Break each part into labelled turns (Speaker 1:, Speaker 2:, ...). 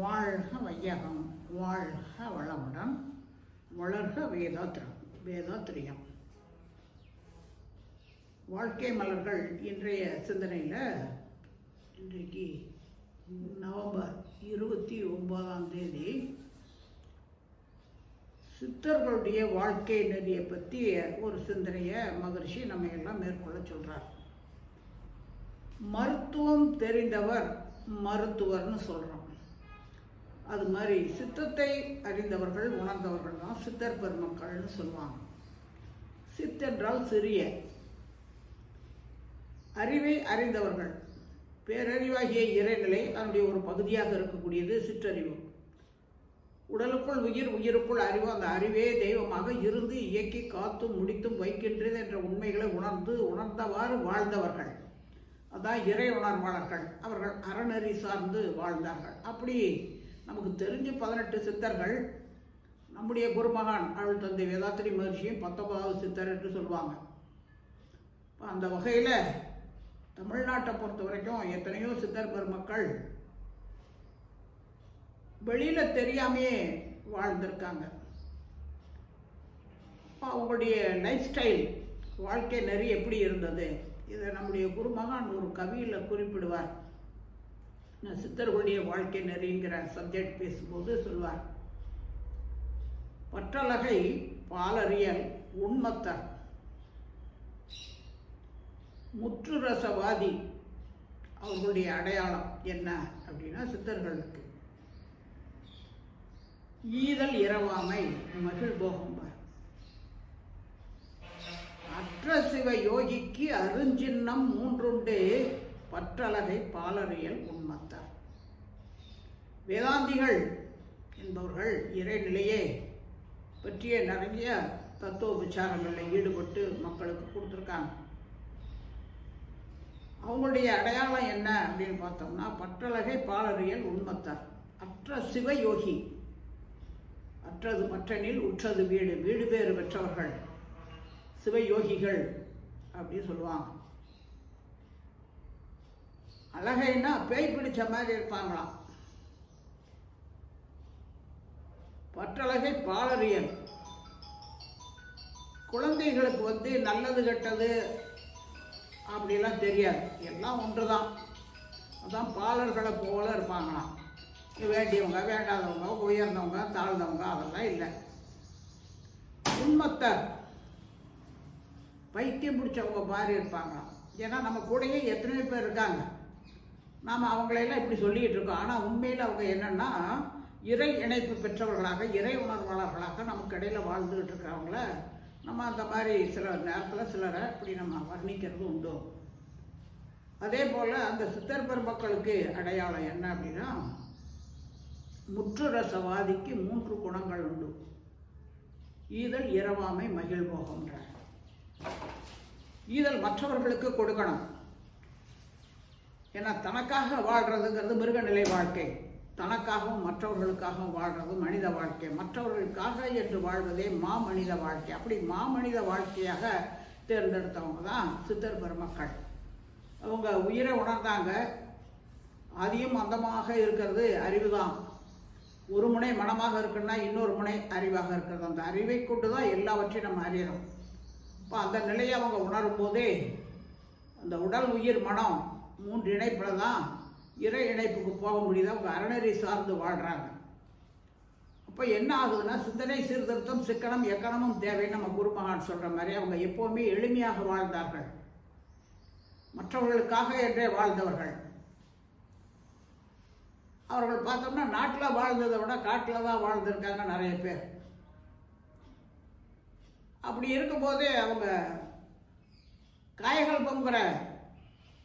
Speaker 1: வாழ்க வையகம் வாழ்க வளமுடன் வளர்க வேதோத்திரம் வேதாத்திரியம். வாழ்க்கை மலர்கள் இன்றைய சிந்தனையில் இன்றைக்கு நவம்பர் இருபத்தி ஒன்பதாம் தேதி சித்தர்களுடைய வாழ்க்கை நெறியை பற்றி ஒரு சிந்தனையை மகரிஷி நம்ம எல்லாம் மேற்கொள்ள சொல்கிறார் மருத்துவம் தெரிந்தவர் மருத்துவர்னு சொல்கிறோம் அது மாதிரி சித்தத்தை அறிந்தவர்கள் உணர்ந்தவர்கள் தான் சித்தர் பெருமக்கள்னு சொல்லுவாங்க. சித்தென்றால் சிறிய. அறிவை அறிந்தவர்கள். பேரறிவாகிய இறைநிலை அதனுடைய ஒரு பகுதியாக இருக்கக்கூடியது சிற்றறிவு. உடலுக்குள் உயிர் உயிருக்குள் அறிவு அந்த அறிவே தெய்வமாக இருந்து இயக்கி காத்தும் முடித்தும் வைக்கின்றது என்ற உண்மைகளை உணர்ந்து உணர்ந்தவாறு வாழ்ந்தவர்கள். அதான் இறை உணர்வாளர்கள். அவர்கள் அறநெறி சார்ந்து வாழ்ந்தார்கள். அப்படி நமக்கு தெரிஞ்ச பதினெட்டு சித்தர்கள் நம்முடைய குருமகான் அருள் தந்தை வேதாத்திரி மகிழ்ச்சியும் பத்தொன்பதாவது சித்தர் என்று சொல்லுவாங்க. இப்போ அந்த வகையில் தமிழ்நாட்டை பொறுத்த வரைக்கும் எத்தனையோ சித்தர் பெருமக்கள் வெளியில் தெரியாமையே வாழ்ந்திருக்காங்க. இப்போ அவங்களுடைய லைஃப் ஸ்டைல் வாழ்க்கை நெறி எப்படி இருந்தது? இதை நம்முடைய குருமகான் ஒரு கவியில் குறிப்பிடுவார். சித்தர்களுடைய வாழ்க்கை நெறிங்கிற சப்ஜெக்ட் பேசும்போது சொல்வார். பற்றலகை பாலறியல் உண்மத்தர். முற்றுரசவாதி அவர்களுடைய அடையாளம் என்ன அப்படின்னா சித்தர்களுக்கு. ஈதல் இரவாமை மகிழ்போகம்பார் அற்ற சிவ யோகிக்கு அருஞ்சின்னம் மூன்றுண்டு பற்றலகை பாலறியல் முன்மத்தார் வேதாந்திகள் என்பவர்கள் இறைநிலையே பற்றிய நிறைய தத்துவ விசாரங்களில் ஈடுபட்டு மக்களுக்கு கொடுத்துருக்காங்க. அவங்களுடைய அடையாளம் என்ன அப்படின்னு பார்த்தோம்னா பற்றலகை பாலறியல் உண்மத்தார் அற்ற சிவயோகி. அற்றது மற்றனில் உற்றது வீடு. வீடு பேறு பெற்றவர்கள். சிவயோகிகள் அப்படின்னு சொல்லுவாங்க. அழகைன்னா பேய் பிடிச்ச மாதிரி இருப்பாங்களாம். பற்றழகை பாலறியல் குழந்தைகளுக்கு வந்து நல்லது கெட்டது அப்படிலாம் தெரியாது. எல்லாம் ஒன்று தான் அதான் பாலர்களை போல இருப்பாங்களாம். வேண்டியவங்க வேண்டாதவங்க உயர்ந்தவங்க தாழ்ந்தவங்க அதெல்லாம் இல்லை. உண்மத்தர் பைத்தியம் பிடிச்சவங்க மாதிரி இருப்பாங்களாம். ஏன்னா நம்ம கூடயே எத்தனையோ பேர் இருக்காங்க. நாம் அவங்களையெல்லாம் இப்படி சொல்லிகிட்டு இருக்கோம் ஆனால் உண்மையில் அவங்க என்னென்னா இறை இணைப்பு பெற்றவர்களாக இறை உணர்வாளர்களாக நமக்கு இடையில் வாழ்ந்துக்கிட்டு இருக்கிறவங்கள நம்ம அந்த மாதிரி சில நேரத்தில் சிலரை இப்படி நம்ம வர்ணிக்கிறது உண்டு. அதே போல் அந்த சித்தர் பெருமக்களுக்கு அடையாளம் என்ன அப்படின்னா முற்றுரசவாதிக்கு மூன்று குணங்கள் உண்டு. ஈதல் இரவாமை மகிழ்வோகம்ன்ற ஈதல் மற்றவர்களுக்கு கொடுக்கணும். ஏன்னா தனக்காக வாழ்கிறதுங்கிறது மிருகநிலை வாழ்க்கை. தனக்காகவும் மற்றவர்களுக்காகவும் வாழ்கிறது மனித வாழ்க்கை. மற்றவர்களுக்காக என்று வாழ்வதே மாமனித வாழ்க்கை. அப்படி மாமனித வாழ்க்கையாக தேர்ந்தெடுத்தவங்க தான் சித்தர் பெருமக்கள். அவங்க உயிரை உணர்ந்தாங்க. அதிகம் அந்தமாக இருக்கிறது அறிவு தான். ஒரு முனை மனமாக இருக்குன்னா இன்னொரு முனை அறிவாக இருக்கிறது. அந்த அறிவை கொண்டு தான் எல்லாவற்றையும் நம்ம அறியறோம். இப்போ அந்த நிலையை அவங்க உணரும் போதே அந்த உடல் உயிர் மனம் மூன்று இணைப்பில் தான் இறை இணைப்புக்கு போக முடியுது. அவங்க அறநெறி சார்ந்து வாழ்கிறாங்க அப்போ என்ன ஆகுதுன்னா சிந்தனை சீர்திருத்தம் சிக்கனம் எக்கணமும் தேவைன்னு நம்ம குருமகான் சொல்கிற மாதிரி அவங்க எப்போவுமே எளிமையாக வாழ்ந்தார்கள். மற்றவர்களுக்காக என்றே வாழ்ந்தவர்கள். அவர்கள் பார்த்தோம்னா நாட்டில் வாழ்ந்ததை விட காட்டில் தான் வாழ்ந்திருக்காங்க நிறைய பேர். அப்படி இருக்கும்போதே அவங்க காயகல்பங்கிற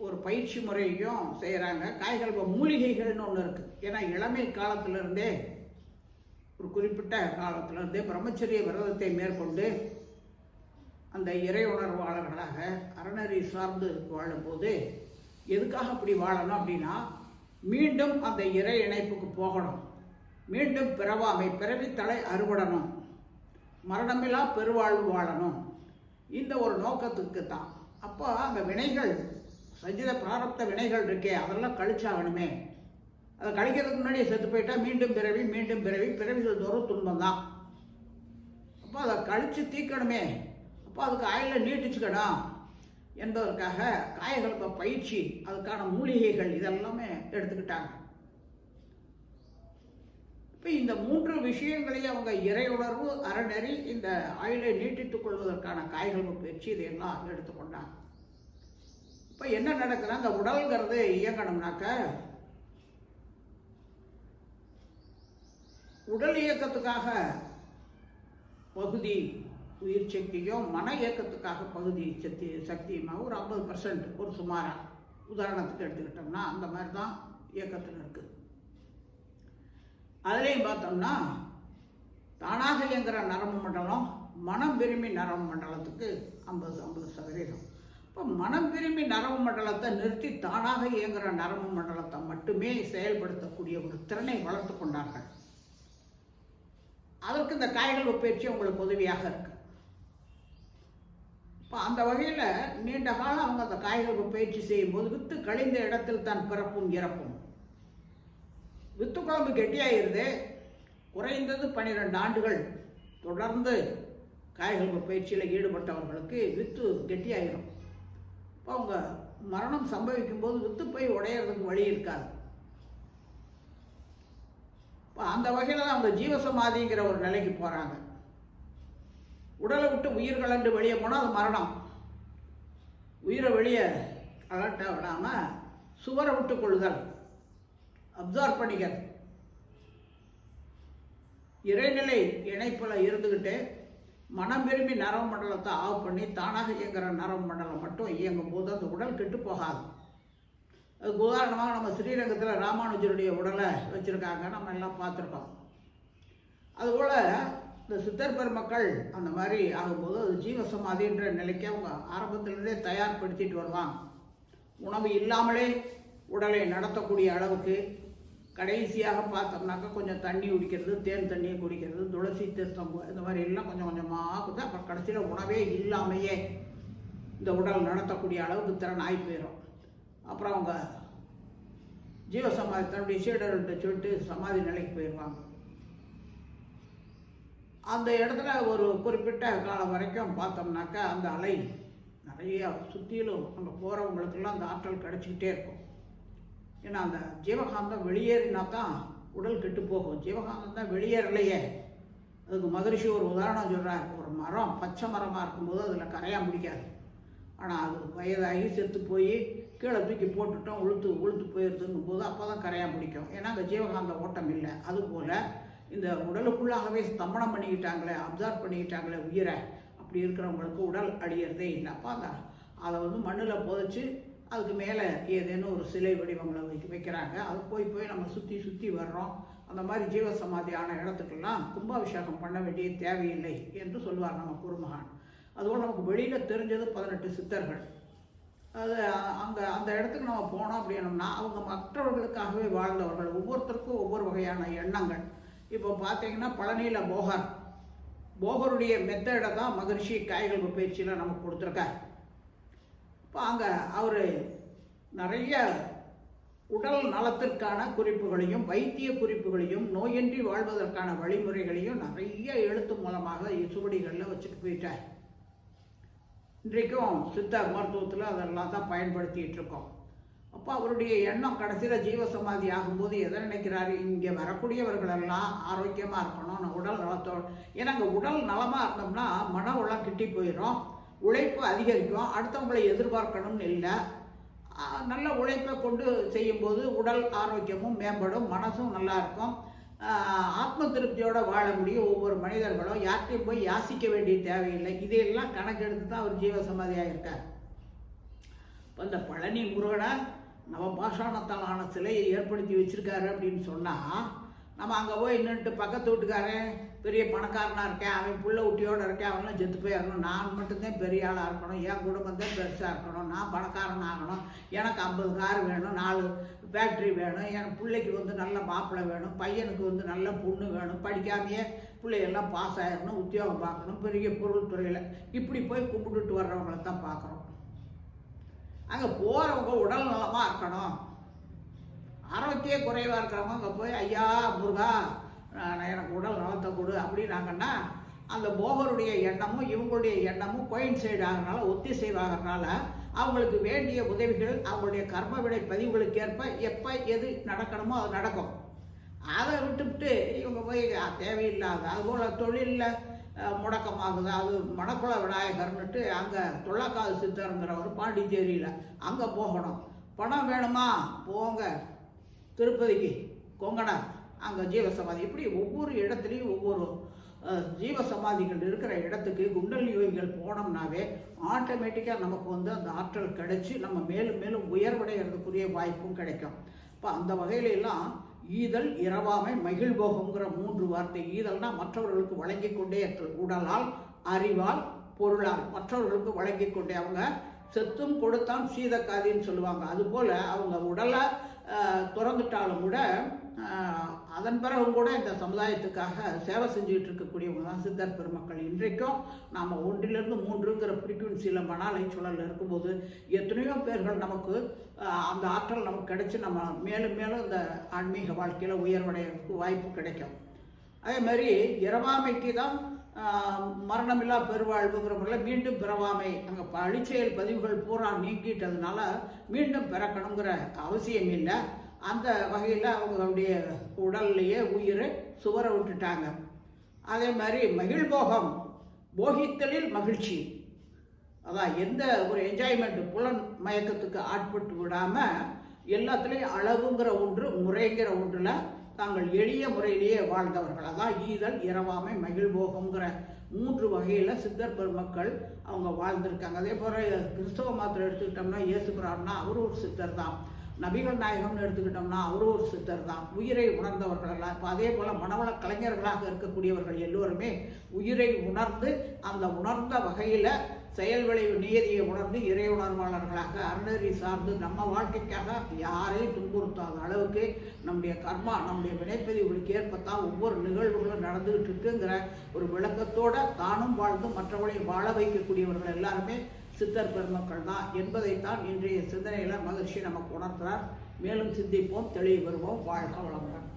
Speaker 1: ஒரு பயிற்சி முறையும் செய்கிறாங்க காய்கள் மூலிகைகள்னு ஒன்று இருக்குது ஏன்னா இளமை காலத்திலிருந்தே ஒரு குறிப்பிட்ட காலத்திலிருந்தே பிரம்மச்சரிய விரதத்தை மேற்கொண்டு அந்த இறை உணர்வாளர்களாக அறநெறி சார்ந்து வாழும்போது எதுக்காக அப்படி வாழணும் அப்படின்னா மீண்டும் அந்த இறை இணைப்புக்கு போகணும். மீண்டும் பிறவாமை பிறவித்தலை அறுபடணும். மரணமில்லா பெருவாழ்வு வாழணும். இந்த ஒரு நோக்கத்துக்கு தான் அப்போ அந்த வினைகள் சஞ்சித பிராரப்த வினைகள் இருக்கே அதெல்லாம் கழிச்சாகணுமே. அதை கழிக்கிறதுக்கு முன்னாடியே செத்து போயிட்டா மீண்டும் பிறவி மீண்டும் பிறவி பிறவிகள் தோறும் துன்பம் தான். அப்போ அதை கழித்து தீக்கணுமே. அப்போ அதுக்கு ஆயில நீட்டிச்சுக்கணும் என்பதற்காக காயகல்ப பயிற்சி அதுக்கான மூலிகைகள் இதெல்லாமே எடுத்துக்கிட்டாங்க. இப்போ இந்த மூன்று விஷயங்களையும் அவங்க இறையுணர்வு அறநெறி இந்த ஆயுளை நீட்டித்துக் கொள்வதற்கான காய்கல்ப பயிற்சி இதையெல்லாம் எடுத்துக்கொண்டாங்க. இப்போ என்ன நடக்குதுன்னா அந்த உடல்ங்கிறது இயங்கணும்னாக்க உடல் இயக்கத்துக்காக பகுதி உயிர் சக்தியும் மன இயக்கத்துக்காக பகுதி சக்தி சக்தியுமாக ஒரு ஐம்பது பர்சன்ட் ஒரு சுமாராக உதாரணத்துக்கு எடுத்துக்கிட்டோம்னா அந்த மாதிரி தான் இயக்கத்தில் இருக்குது அதுலேயும் பார்த்தோம்னா தானாக இயங்குகிற நரம்பு மண்டலம் மனம் விரும்பி நரம்பு மண்டலத்துக்கு ஐம்பது ஐம்பது சதவீதம். இப்போ மனம் விரும்பி நரம்பு மண்டலத்தை நிறுத்தி தானாக இயங்குகிற நரம்பு மண்டலத்தை மட்டுமே செயல்படுத்தக்கூடிய ஒரு திறனை வளர்த்து கொண்டார்கள். அதற்கு இந்த காய்கள் பயிற்சி உங்களுக்கு உதவியாக இருக்கு. இப்போ அந்த வகையில் நீண்ட காலம் அவங்க அந்த காய்கள் பயிற்சி செய்யும்போது வித்து கழிந்த இடத்தில் தான் பிறப்பும் இறப்பும். வித்து குழம்பு கெட்டியாயிருது. குறைந்தது பன்னிரெண்டு ஆண்டுகள் தொடர்ந்து காய்கள் பயிற்சியில் ஈடுபட்டவர்களுக்கு வித்து கெட்டியாயிரும். இப்போ அவங்க மரணம் சம்பவிக்கும் போது வித்து போய் உடையிறதுக்கு வழி இருக்காது. இப்போ அந்த வகையில் தான் அவங்க ஜீவசமாதிங்கிற ஒரு நிலைக்கு போகிறாங்க உடலை விட்டு உயிர் கலண்டு வெளியே போனால் அது மரணம். உயிரை வெளியே கலட்ட விடாமல் சுவரை விட்டு கொள்ளுதல் அப்சார்ப் பண்ணிக்கிறது. இறைநிலை இணைப்பில் இருந்துக்கிட்டு மனம் விரும்பி நரம்பு மண்டலத்தை ஆஃப் பண்ணி தானாக இயங்குகிற நரம்பு மண்டலம் மட்டும் இயங்கும் போது அந்த உடல் கெட்டு போகாது. அதுக்கு உதாரணமாக நம்ம ஸ்ரீரங்கத்தில் ராமானுஜருடைய உடலை வச்சுருக்காங்க. நம்ம எல்லாம் பார்த்துருக்கோம். அதுபோல் இந்த சித்தர் பெருமக்கள் அந்த மாதிரி ஆகும்போது அது ஜீவசமாதின்ற நிலைக்கு அவங்க ஆரம்பத்திலிருந்தே தயார்படுத்திட்டு வருவாங்க. உணவு இல்லாமலே உடலை நடத்தக்கூடிய அளவுக்கு கடைசியாக பார்த்தோம்னாக்கா கொஞ்சம் தண்ணி குடிக்கிறது தேன் தண்ணியை குடிக்கிறது துளசி தீர்த்தம் இந்த மாதிரி எல்லாம் கொஞ்சம் கொஞ்சமாக கொடுத்து அப்புறம் கடைசியில் உணவே இல்லாமையே இந்த உடல் நடத்தக்கூடிய அளவுக்கு திறன் ஆகி போயிடும் அப்புறம் அவங்க ஜீவசமாதி தன்னுடைய சீடர்கிட்ட சொல்லிட்டு சமாதி நிலைக்கு போயிடுவாங்க. அந்த இடத்துல ஒரு குறிப்பிட்ட காலம் வரைக்கும் பார்த்தோம்னாக்கா அந்த அலை நிறைய சுற்றிலும் அங்கே போகிறவங்களுக்கெல்லாம் அந்த ஆற்றல் கிடச்சிக்கிட்டே இருக்கும். ஏன்னா அந்த ஜீவகாந்தம் வெளியேறினா தான் உடல் கெட்டு போகும். ஜீவகாந்தம் தான் வெளியேறலையே. அதுக்கு மகரிஷி ஒரு உதாரணம் சொல்கிறார் ஒரு மரம் பச்சை மரமாக இருக்கும்போது அதில் கரையாக பிடிக்காது ஆனால் அது வயதாகி செத்து போய் கீழே தூக்கி போட்டுட்டோம் உளுத்து உளுத்து போயிடுதுங்கும் போது அப்போ தான் கரையாக பிடிக்கும் ஏன்னா அந்த ஜீவகாந்த ஓட்டம் இல்லை. அதுபோல் இந்த உடலுக்குள்ளாகவே ஸ்தம்பனம் பண்ணிக்கிட்டாங்களே அப்சர்வ் பண்ணிக்கிட்டாங்களே உயிரை அப்படி இருக்கிறவங்களுக்கு உடல் அழியிறதே இல்லை. அப்போ அந்த அதை வந்து மண்ணில் புதைச்சி அதுக்கு மேலே ஏதேனும் ஒரு சிலை வடிவங்களை வைக்க வைக்கிறாங்க. அது போய் போய் நம்ம சுற்றி சுற்றி வர்றோம். அந்த மாதிரி ஜீவசமாதியான இடத்துக்கெல்லாம் கும்பாபிஷேகம் பண்ண வேண்டிய தேவையில்லை என்று சொல்லுவார் நம்ம குருமகான். அதுபோல் நமக்கு வெளியில் தெரிஞ்சது பதினெட்டு சித்தர்கள். அது அங்கே அந்த இடத்துக்கு நம்ம போனோம் அப்படின்னோம்னா அவங்க மற்றவர்களுக்காகவே வாழ்ந்தவர்கள். ஒவ்வொருத்தருக்கும் ஒவ்வொரு வகையான எண்ணங்கள். இப்போ பார்த்தீங்கன்னா பழனியில் போகர். போகருடைய மெத்தடை தான் மகிழ்ச்சி காய்கள் பயிற்சியில் நமக்கு கொடுத்துருக்கார். இப்போ அங்கே அவர் நிறைய உடல் நலத்திற்கான குறிப்புகளையும் வைத்திய குறிப்புகளையும் நோயின்றி வாழ்வதற்கான வழிமுறைகளையும் நிறைய எழுத்து மூலமாக சுவடிகளில் வச்சுட்டு போயிட்டார். இன்றைக்கும் சித்த மருத்துவத்தில் அதெல்லாம் தான் பயன்படுத்திகிட்டு இருக்கோம். அப்போ அவருடைய எண்ணம் கடைசியில் ஜீவசமாதி ஆகும்போது எதை நினைக்கிறாரு? இங்கே வரக்கூடியவர்களெல்லாம் ஆரோக்கியமாக இருக்கணும் உடல் நலத்தோடு ஏன்னா அங்கே உடல் நலமாக இருந்தோம்னா மன உளம் கிட்டி போயிடும் உழைப்பு அதிகரிக்கும் அடுத்தவங்களை எதிர்பார்க்கணும்னு இல்லை. நல்ல உழைப்பை கொண்டு செய்யும்போது உடல் ஆரோக்கியமும் மேம்படும் மனசும் நல்லா இருக்கும். ஆத்ம திருப்தியோடு வாழ முடியும். ஒவ்வொரு மனிதர்களும் யார்கிட்டையும் போய் யாசிக்க வேண்டிய தேவையில்லை. இதையெல்லாம் கணக்கெடுத்து தான் அவர் ஜீவசமாதியாக இருக்கார் இப்போ இந்த பழனி முருகனை நவபாஷாணத்தால் ஆன சிலையை ஏற்படுத்தி வச்சிருக்காரு அப்படின்னு சொன்னால் நம்ம அங்கே போய் நின்றுட்டு பக்கத்து வீட்டுக்காரன் பெரிய பணக்காரனாக இருக்கேன் அவன் புள்ள ஊட்டியோடு இருக்கேன் அவன்லாம் செத்து போயிடணும் நான் மட்டும்தான் பெரிய ஆளாக இருக்கணும். என் குடும்பம் தான் பெருசாக இருக்கணும். நான் பணக்காரன் ஆகணும். எனக்கு ஐம்பது கார் வேணும் நாலு ஃபேக்ட்ரி வேணும். என் பிள்ளைக்கு வந்து நல்ல மாப்பிள்ளை வேணும். பையனுக்கு வந்து நல்ல பொண்ணு வேணும். படிக்காமையே பிள்ளைகள்லாம் பாஸ் ஆகிடணும் உத்தியோகம் பார்க்கணும். பெரிய பொருள் துறையில் இப்படி போய் கும்பிட்டுட்டு வர்றவங்களை தான் பார்க்குறோம். அங்கே போகிறவங்க உடல் நலமாக இருக்கணும். ஆரோக்கிய குறைவாக இருக்கிறவங்க அங்கே போய் ஐயா முருகா எனக்கு உடல் நலத்தை கொடு அப்படின்னாங்கன்னா அந்த போகருடைய எண்ணமும் இவங்களுடைய எண்ணமும் கோயின் சைடு ஆகிறனால ஒத்திசைவாகிறனால அவங்களுக்கு வேண்டிய உதவிகள் அவங்களுடைய கர்ம விடை பதிவுகளுக்கு ஏற்ப எப்போ எது நடக்கணுமோ அது நடக்கும். அதை விட்டுவிட்டு இவங்க போய் தேவையில்லாத அதுபோல் தொழிலில் முடக்கமாகுது அது மணக்குள விநாயகர்னுட்டு அங்கே தொள்ளக்காது சித்தருங்கிறவர் பாண்டிச்சேரியில் அங்கே போகணும். பணம் வேணுமா? போங்க. திருப்பதிக்கு கொங்கணா அங்கே ஜீவசமாதி. இப்படி ஒவ்வொரு இடத்துலையும் ஒவ்வொரு ஜீவசமாதிகள் இருக்கிற இடத்துக்கு குண்டல் யோகிகள் போனோம்னாவே ஆட்டோமேட்டிக்காக நமக்கு வந்து அந்த ஆற்றல் கிடைச்சி நம்ம மேலும் மேலும் உயர்வடைகிறதுக்குரிய வாய்ப்பும் கிடைக்கும். இப்போ அந்த வகையில எல்லாம் ஈதல் இரவாமை மகிழ்போகங்கிற மூன்று வார்த்தை. ஈதல்னா மற்றவர்களுக்கு வழங்கி கொண்டே உடலால் அறிவால் பொருளால். மற்றவர்களுக்கு வழங்கி கொண்டே. அவங்க செத்தும் கொடுத்தான் சீதக்காதின்னு சொல்லுவாங்க. அதுபோல் அவங்க உடலை துறந்துட்டாலும் திறந்துட்டாலும் கூட அதன் பிறகு கூட இந்த சமுதாயத்துக்காக சேவை செஞ்சுக்கிட்டு இருக்கக்கூடியவங்க தான் சித்தர் பெருமக்கள். இன்றைக்கும் நாம் ஒன்றிலிருந்து மூன்றுங்கிற ஃப்ரீக்குவன்சியில் மணாலை சூழலில் இருக்கும்போது எத்தனையோ பேர்கள் நமக்கு அந்த ஆற்றல் நமக்கு கிடைச்சி நம்ம மேலும் மேலும் இந்த ஆன்மீக வாழ்க்கையில் உயர்வடைகிறதுக்கு வாய்ப்பு கிடைக்கும். அதே மாதிரி இரவாமைக்கு தான் மரணமில்லா பெருவாழ்வுங்கிற முறையில் மீண்டும் பிறவாமை. அங்கே பழிச்செயல் பதிவுகள் பூரா நீக்கிட்டதுனால மீண்டும் பிறக்கணுங்கிற அவசியம் இல்லை. அந்த வகையில் அவங்களுடைய உடல்லையே உயிரை சுவர விட்டுட்டாங்க. அதே மாதிரி மகிழ்போகம் போகித்தலில் மகிழ்ச்சி. அதான் எந்த ஒரு என்ஜாய்மெண்ட் புலன் மயக்கத்துக்கு ஆட்பட்டு விடாமல் எல்லாத்துலேயும் அளவுங்கிற ஒன்று முறைங்கிற ஒன்றில் தாங்கள் எளிய முறையிலேயே வாழ்ந்தவர்கள். அதான் ஈதல் இரவாமை மகிழ்போகங்கிற மூன்று வகையில் சித்தர் பெருமக்கள் அவங்க வாழ்ந்திருக்காங்க. அதே போல் கிறிஸ்தவ மாத்திரம் எடுத்துக்கிட்டோம்னா இயேசு பிரான்னா அவரும் ஒரு சித்தர் தான். நபிகள் நாயகம்னு எடுத்துக்கிட்டோம்னா அவரும் ஒரு சித்தர் தான். உயிரை உணர்ந்தவர்கள் எல்லாம். இப்போ அதே போல் மனவள கலைஞர்களாக இருக்கக்கூடியவர்கள் எல்லோருமே உயிரை உணர்ந்து அந்த உணர்ந்த வகையில் செயல் விளைவு நியதியை உணர்ந்து இறை உணர்வாளர்களாக அறநெறி சார்ந்து நம்ம வாழ்க்கைக்காக யாரையும் துன்புறுத்தாத அளவுக்கு நம்முடைய கர்மா நம்முடைய வினைப்பதிவுகளுக்கு ஏற்பத்தான் ஒவ்வொரு நிகழ்வுகளும் நடந்துகிட்டு இருக்குங்கிற ஒரு விளக்கத்தோட தானும் வாழ்ந்து மற்றவர்களையும் வாழ வைக்கக்கூடியவர்கள் எல்லாருமே சித்தர் பெருமக்கள் தான் என்பதைத்தான் இன்றைய சிந்தனையில் மகிழ்ச்சி நமக்கு உணர்த்துறார். மேலும் சிந்திப்போம் தெளிவு பெறுவோம். வாழ்க வளமுடன்.